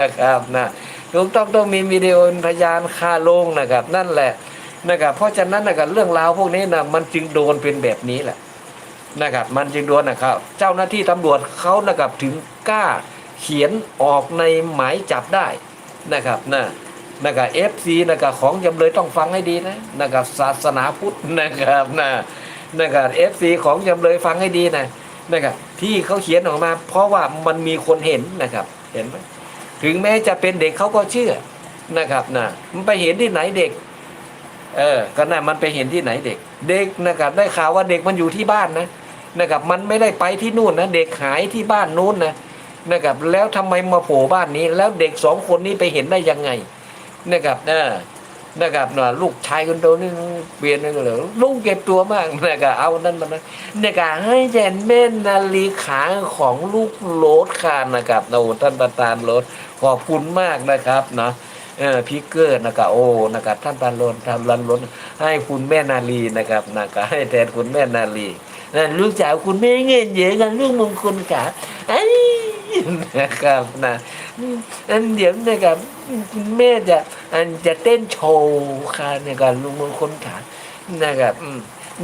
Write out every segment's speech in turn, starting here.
นะครับนะถูกต้องต้องมีวิดีโอพยานคาลงนะครับ นั่นแหละนะครับเพราะฉะนั้นนะครับเรื่องราวพวกนี้นะมันจึงโดนเป็นแบบนี้แหละนะครับ มันจึงโดนนะครับ เจ้าหน้าที่ตำรวจเขานะครับถึงกล้าเขียนออกในหมายจับได้นะครับนะนะครับเอฟซีนะครับของจำเลยต้องฟังให้ดีนะนะครับศาสนาพุทธนะครับนะนะครับเอฟซีของจำเลยฟังให้ดีนะนะครับที่เขาเขียนออกมา เพราะว่ามันมีคนเห็นนะครับ เห็นไหม ถึงแม้จะเป็นเด็กเขาก็เชื่อนะครับนะมันไปเห็นที่ไหนเด็ก เออก็น่ะมันไปเห็นที่ไหนเด็ก เด็กนะครับได้ข่าวว่าเด็กมันอยู่ที่บ้านนะนะครับ มันไม่ได้ไปที่นู่นนะเด็กหายที่บ้านนู้นนะนะครับ แล้วทำไมมาโผล่บ้านนี้ แล้วเด็กสองคนนี้ไปเห็นได้ยังไงนะครับเออ นะครับนะลูกชายคนโตนี่เปลี่ยนเลยเหรอลูกเก็บตัวมากนะครับเอานั่นมานะนะครับให้แจนแม่นาลีขาของลูกโรดค่ะนะครับโอ้ท่านประธานโรดขอบคุณมากนะครับนะเออพิกเกอร์นะครับโอ้นะครับท่านปานลนทำรันล้นให้คุณแม่นาลีนะครับนะครับให้แทนคุณแม่นาลีนั่นลูกสาวคุณแม่เงินเยอะกันลูกมงคลขาไอ้นะครับนะ อันเดี๋ยวนะครับคุณแม่จะอันจะเต้นโชว์ค่ะนะครับลุงมงคลขานะครับอืม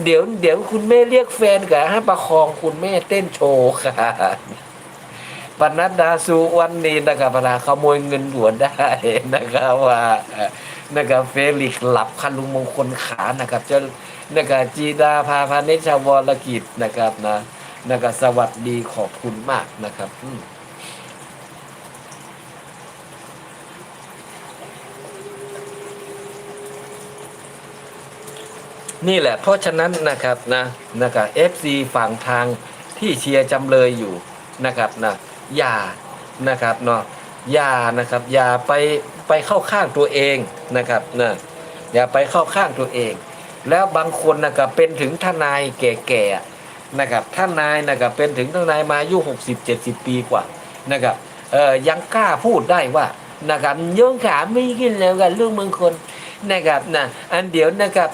เดี๋ยวเดี๋ยวคุณแม่เรียกแฟนกับให้ประคองคุณแม่เต้นโชว์ค่ะปนัดดาสุวันนี้นะครับเวลาขโมยเงินหลวงได้นะครับว่าเอ่อนะครับเฟลิกซ์หลับคันลุงมงคลขานะครับเจ้านะครับจีดาพาพานิชาวรกิจนะครับนะนะครับสวัสดีขอบคุณมากนะครับ นี่แหละเพราะฉะนั้นนะครับนะนะครับเอฟซีฝั่งทางที่เชียร์จำเลยอยู่นะครับนะอย่านะครับเนาะอย่านะครับอย่าไปไปเข้าข้างตัวเองนะครับนะอย่าไปเข้าข้างตัวเอง แล้วบางคนนะครับเป็นถึงทนายแก่ๆนะครับทนายนะครับเป็นถึงทนายมาอายุหกสิบเจ็ดสิบปีกว่านะครับเออยังกล้าพูดได้ว่านะครับโยงขาไม่ขึ้นแล้วกันลูกเมืองคน นะครับนะอันเดี๋ยวนะครับ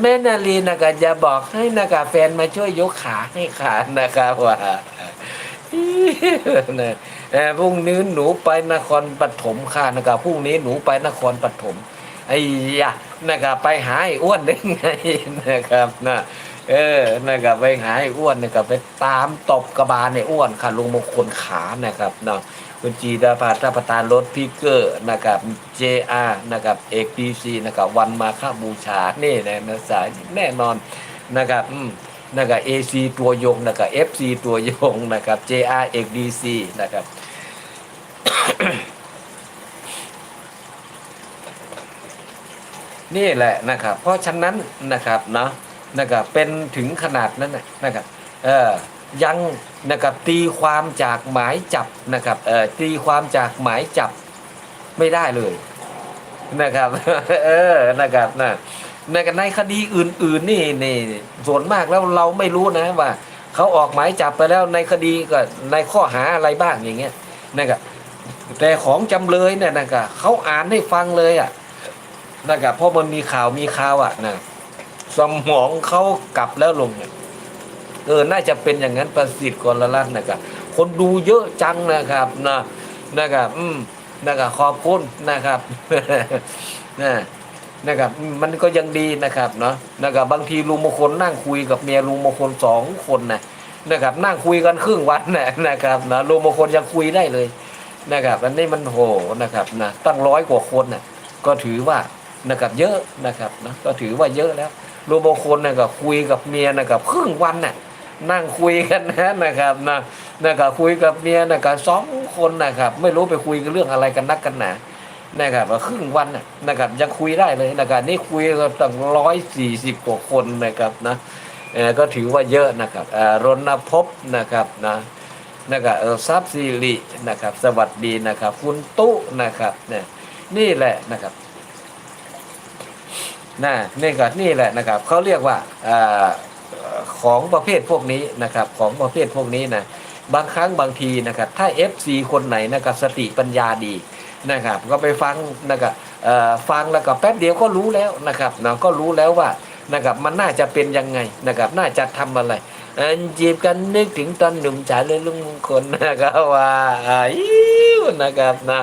แม่นาลีนะครับจะบอกให้นะครับแฟนมาช่วยยกขาให้ขานะครับว่านะพรุ่งนี้หนูไปนครปฐมค่ะนะครับพรุ่งนี้หนูไปนครปฐมไอ้ยะนะครับไปหาไอ้อ้วนได้ไงนะครับนะเออนะครับไปหาไอ้อ้วนนะครับไปตามตบกระบาลไอ้อ้วนค่ะลุงมงคลขานะครับเนาะ คุณจีดาภาท่าประธานรถพิกเกอร์นะครับ JR นะครับเอกพีซีนะครับวันมาค่าบูชานี่นะนะสายแน่นอนนะครับอืมนะครับ AC ตัวยงนะครับ FC ตัวยงนะครับ JR เอก DC นะครับนี่แหละนะครับ เพราะฉะนั้นนะครับเนาะนะครับเป็นถึงขนาดนั้นนะนะครับ เออ ยังนะครับตีความจากหมายจับนะครับเออตีความจากหมายจับไม่ได้เลยนะครับเออนะครับนะในในคดีอื่น ๆ นี่นี่ส่วนมากแล้วเราไม่รู้นะว่าเขาออกหมายจับไปแล้วในคดีก็ในข้อหาอะไรบ้างอย่างเงี้ยนะครับแต่ของจำเลยเนี่ยนะครับเขาอ่านให้ฟังเลยอะนะครับเพราะมันมีข่าวมีข่าวอะนะสมองเขากลับแล้วลงเนี่ย เออน่าจะเป็นอย่างนั้นประสิทธิ์กรลัตน์นะครับคนดูเยอะจังนะครับนะนะครับอืมนะครับขอบคุณนะครับนะนะครับมันก็ยังดีนะครับเนาะนะครับบางทีลุงมงคลนั่งคุยกับเมียลุงมงคลสองคนนะนะครับนั่งคุยกันครึ่งวันนะนะครับนะลุงมงคลยังคุยได้เลยนะครับอันนี้มันโหนะครับนะตั้งร้อยกว่าคนนะก็ถือว่านะครับเยอะนะครับนะก็ถือว่าเยอะแล้วรวมงคนนะครับคุยกับเมียนะครับครึ่งวันน่ะ นั่งคุยกันนะนะครับนะนะครับคุยกับเมียนะครับสองคนนะครับ ไม่รู้ไปคุยกันเรื่องอะไรกันนักกันหนานะครับครึ่งวันนะครับยังคุยได้เลยนะครับนี่คุยกันตั้งร้อยสี่สิบกว่าคนนะครับนะเออก็ถือว่าเยอะนะครับอ่ารณภพนะครับนะนะครับเออทรัพย์สิรินะครับ สวัสดีนะครับ คุณตุนะครับเนี่ยนี่แหละนะครับนะนี่ก็นี่แหละนะครับเขาเรียกว่าอา ของประเภทพวกนี้นะครับของประเภทพวกนี้นะบางครั้งบางทีนะครับถ้า FC คนไหนนะครับสติปัญญาดีนะครับก็ไปฟังนะครับฟังแล้วก็แป๊บเดียวก็รู้แล้วนะครับเนาะก็รู้แล้วว่านะครับมันน่าจะเป็นยังไงนะครับน่าจะทำอะไรอันจีบกันนึกถึงตอนหนุ่มจ๋าเลยลุงมงคลนะครับว่าอิ้วนะครับนะ